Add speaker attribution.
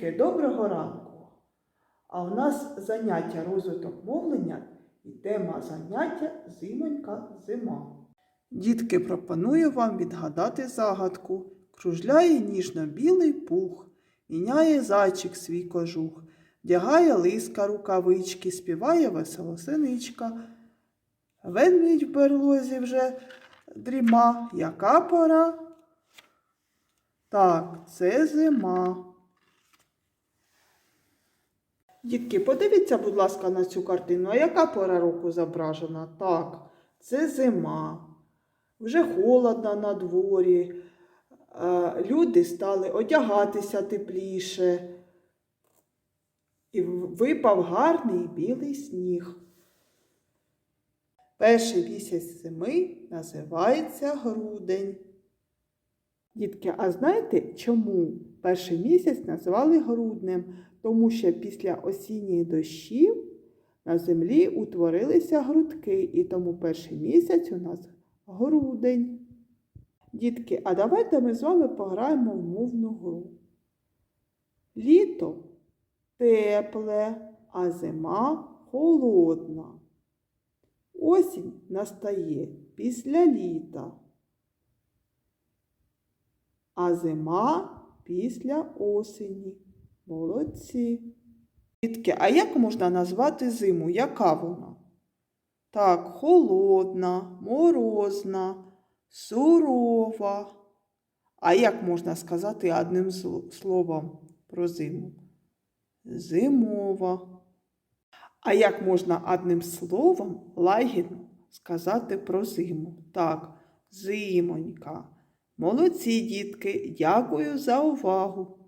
Speaker 1: Дітки, доброго ранку! А у нас заняття розвиток мовлення і тема заняття зимонька зима. Дітки, пропоную вам відгадати загадку. Кружляє ніжно-білий пух, міняє зайчик свій кожух, вдягає лиска рукавички, співає весело синичка. Ведмідь в берлозі вже дріма. Яка пора? Так, це зима. Дітки, подивіться, будь ласка, на цю картину. А яка пора року зображена? Так, це зима. Вже холодно на дворі. Е, Люди стали одягатися тепліше. І випав гарний білий сніг. Перший місяць зими називається грудень. Дітки, а знаєте, чому перший місяць назвали груднем? Тому що після осінніх дощів на землі утворилися грудки, і тому перший місяць у нас грудень. Дітки, а давайте ми з вами пограємо в мовну гру. Літо тепле, а зима холодна. Осінь настає після літа а зима після осені. Молодці. Дітки, а як можна назвати зиму? Яка вона? Так, холодна, морозна, сурова. А як можна сказати одним словом про зиму? Зимова. А як можна одним словом лагідно сказати про зиму? Так, зимонька. Молодці, дітки, дякую за увагу.